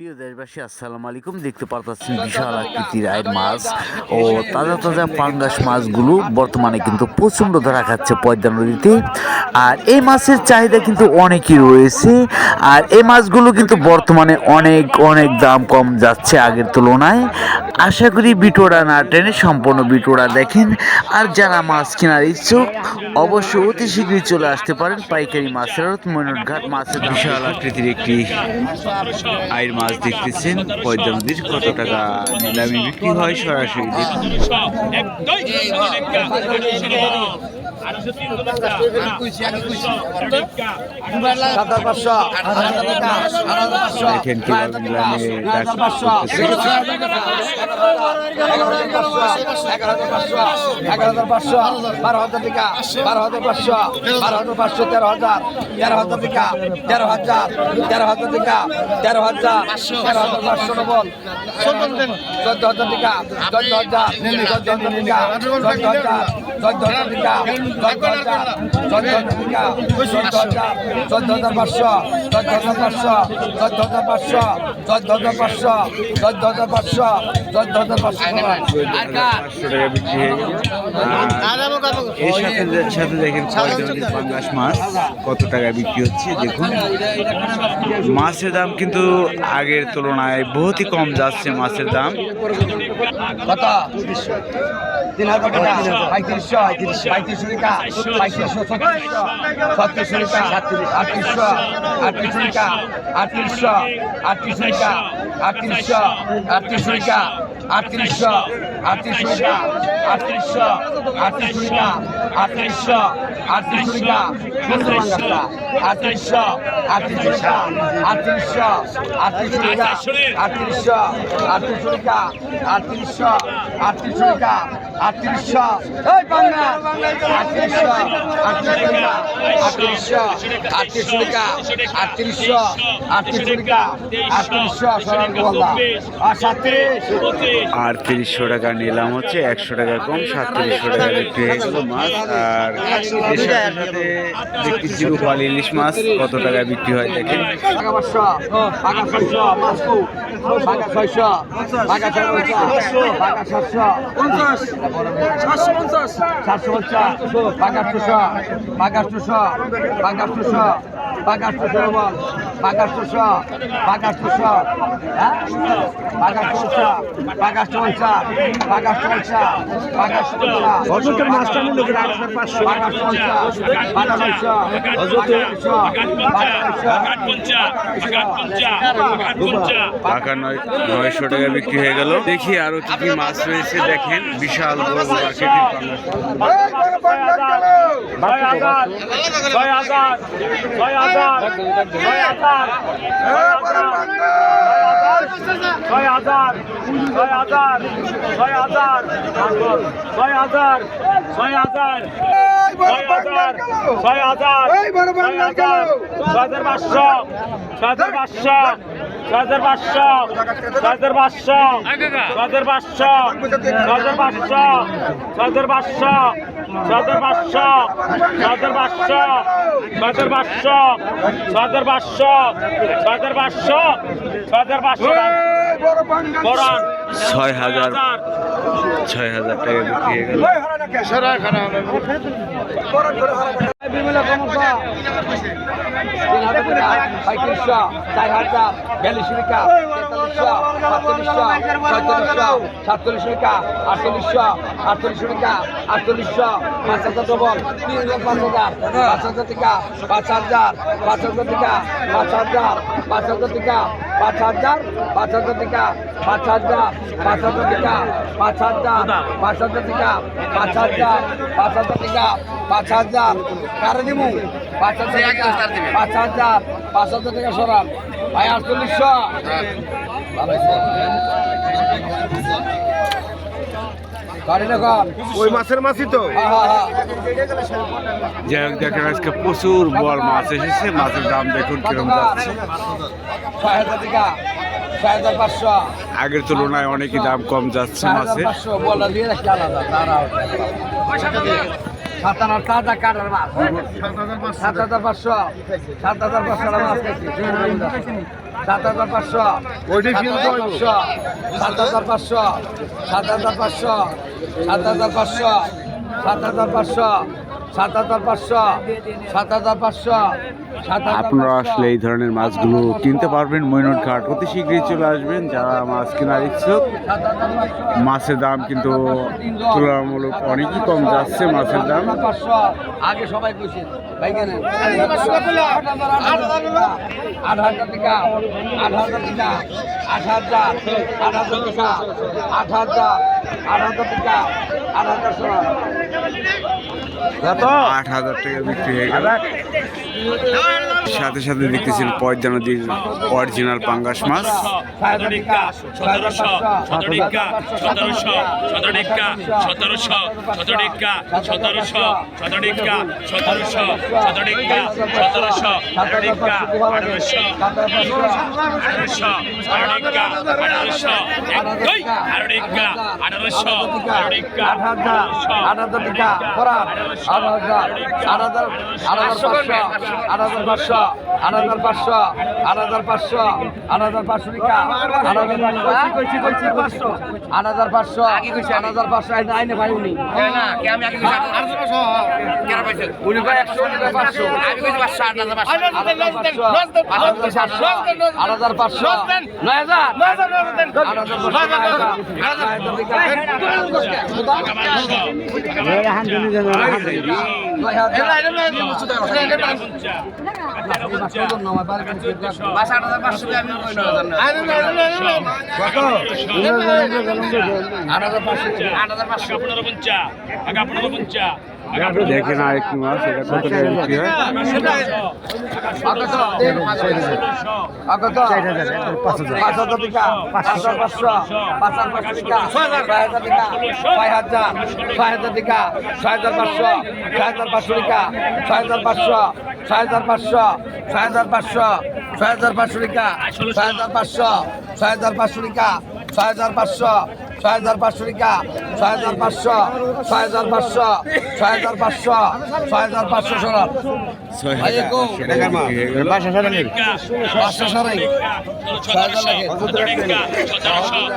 প্রিয় দেশবাসী আসসালামু আলাইকুম। দেখতে পারতেছেন বিশাল আকৃতির আয়ের মাছ ও তাজা তাজা পাঙ্গাস মাছগুলো বর্তমানে কিন্তু প্রচণ্ড ধরা খাচ্ছে পদ্মা নদীতে। আর এই মাছের চাহিদা কিন্তু অনেকই রয়েছে। আর এই মাছগুলো কিন্তু বর্তমানে অনেক অনেক দাম কম যাচ্ছে আগের তুলনায়। আশা করি বিটোরা না টেনে সম্পূর্ণ বিটোরা দেখেন। আর যারা মাছ কেনার ইচ্ছুক অবশ্য অতি শীঘ্রই চলে আসতে পারেন পাইকারি মাছের ময়ূরঘাট মাছের বিশাল আকৃতির একটি আয়ের মাছ। দেখতেছেন পদ্মা নদীর কত টাকা নিলামে বিক্রি হয় সরাসরি দেখুন দেখেন কীভাবে নিলামে ডাক করতেছে। এগারো হাজার পাঁচশো বারো হাজার টাকা বারো হাজার পাঁচশো বারো হাজার পাঁচশো তেরো হাজার তেরো হাজার টাকা তেরো হাজার তেরো হাজার টাকা তেরো হাজার তেরো হাজার পাঁচশো ডবল চোদ্দ হাজার টাকা চোদ্দ হাজার চোদ্দ হাজার টাকা চোদ্দ হাজার চোদ্দ হাজার টাকা পাঁচশো পাঁচশো পাঁচশো পাঁচশো পাঁচশো টাকা বিক্রি সাথে দেখেন মাছ কত টাকা বিক্রি হচ্ছে দেখুন মাছের দাম কিন্তু আগের তুলনায় বহুতই কম যাচ্ছে মাছের দাম কত তিন হাজার টাকা। পঁয়ত্রিশশো পঁয়ত্রিশশো টাকা। পঁয়ত্রিশশো ছত্রিশশো ছত্রিশশো টাকা আটত্রিশশো আটত্রিশশো টাকা আটত্রিশশো আটত্রিশশো টাকা আটত্রিশশো আটত্রিশশো টাকা আটত্রিশশো আটত্রিশশো টাকা আটত্রিশশো আটত্রিশশো টাকা আটত্রিশশো টাকা আটত্রিশশো আটত্রিশশো টাকা আটত্রিশশো আটত্রিশশো টাকা আটত্রিশশো আটত্রিশশো টাকা আটত্রিশশো এই বাংলা আটত্রিশশো সরান বললা আর সাতত্রিশ আটত্রিশশো টাকা নিলাম হচ্ছে একশো টাকা কম সাতত্রিশশো টাকা বিক্রি হয়ে গেল মাছ আর এর সাথে সাথে দেখতেছি রূপালি ইলিশ মাছ কত টাকা বিক্রি হয় দেখেন সাতশো পঞ্চাশ বাগাস দুশো বাগাস দুশো হ্যাঁ বাগাস চলছা বাগাস চলছা বাগাস চলছা বাগাস চলছা হজরত মাস্টার পাঁচশো নয়শো টাকা বিক্রি হয়ে গেল দেখি আরও কি কি মাছ রয়েছে দেখেন বিশাল বড় ছয় ছয় হাজার ছয় হাজার ছয় হাজার ছয় হাজার ছয় হাজার ছয় হাজার ছয় হাজার পাঁচশো ছয় হাজার পাঁচশো হাজার পাঁচশো হাজার পাঁচশো হাজার পাঁচশো হাজার পাঁচশো হাজার পাঁচশো হাজার পাঁচশো হাজার পাঁচশো হাজার পাঁচশো হাজার পাঁচশো হাজার পাঁচশো হাজার পাঁচশো ছয় হাজার ছয় হাজার টাকা বিক্রি হয়ে গেল। তিন হাজার সাতচল্লিশশো ছয়চল্লিশশো সাতচল্লিশ টাকা আটচল্লিশশো আটচল্লিশ টাকা আটচল্লিশশো পাঁচ হাজার ডবল তিন হাজার পাঁচ হাজার পাঁচ হাজার টাকা পাঁচ হাজার পাঁচ হাজার টাকা পাঁচ হাজার পাঁচ হাজার টাকা পাঁচ হাজার পাঁচ হাজার টাকা পাঁচ হাজার পাঁচ হাজার টাকা পাঁচ হাজার পাঁচ হাজার টাকা পাঁচ হাজার পাঁচ হাজার টাকা ভাই আটচল্লিশশো। ওই মাছের মাছই তো। হ্যাঁ হ্যাঁ হ্যাঁ। যাই হোক দেখেন আজকে প্রচুর বড় মাছ এসেছে। মাছের দাম দেখুন কীরকম যাচ্ছে। আগের তুলনায় অনেকই দাম কম যাচ্ছে মাছের। পাঁচশো সাত হাজার তাজা কাটার মাছ সাত হাজার পাঁচশো সাত হাজার পাঁচশো মাছ সাত হাজার পাঁচশো হাজার পাঁচশো সাত হাজার পাঁচশো সাত হাজার পাঁচশো সাত হাজার পাঁচশো সাত হাজার পাঁচশো সাত হাজার পাঁচশো সাত হাজার আপনারা আসলে এই ধরনের মাছগুলো কিনতে পারবেন মৈনট ঘাট। অতি শীঘ্রই চলে আসবেন যারা মাছ কেনার ইচ্ছুক। মাছের দাম কিন্তু তুলনামূলক অনেকই কম যাচ্ছে মাছের দাম। আগে সবাই আট হাজার আট হাজার আট হাজার আট হাজার টাকা আট হাজার আট হাজার টাকা আট হাজার সোনা আট হাজার টাকা বিক্রি হয়ে গেল সাথে সাথে দেখতেছেন পয়দা নদীর অরিজিনাল পাঙ্গাস মাছ সতেরোশো সতেরোশো সতেরোটিকা সতেরোশো সতেরোটিকা সতেরোশো সতেরোটিকা সতেরোশো সতেরোটিকা সতেরোশো সতেরোটিকা সতেরোশো সতেরোটিকা আঠারোশো আট হাজার আট হাজার টাকা করার আট হাজার আট হাজার আট হাজার পাঁচশো আট হাজার পাঁচশো আট হাজার পাঁচশো আট হাজার পাঁচশো আট হাজার পাঁচশো আট হাজার পাঁচশো আট হাজার পাঁচশো আইনে ভাই উনি উনি কয় একশো পাঁচশো আট হাজার পাঁচশো নয় হাজার আট হাজার পনেরো পঞ্চা আগা পনেরো পঞ্চা দেখেন আর একটি মাছ এটা কত টাকা বিক্রি হয় পাঁচ হাজার টাকা পাঁচ হাজার পাঁচশো পাঁচ হাজার পাঁচশো টাকা ছয় হাজার টাকা ছয় হাজার ছয় হাজার টাকা ছয় হাজার পাঁচশো ছয় হাজার পাঁচশো ছয় হাজার পাঁচশো ছয় হাজার পাঁচশো ছয় হাজার পাঁচশো ছয় হাজার পাঁচশো টাকা ছয় হাজার পাঁচশো ছয় হাজার পাঁচশো ছয় হাজার পাঁচশো ছয় হাজার পাঁচশো হাজার পাঁচশো ছয় হাজার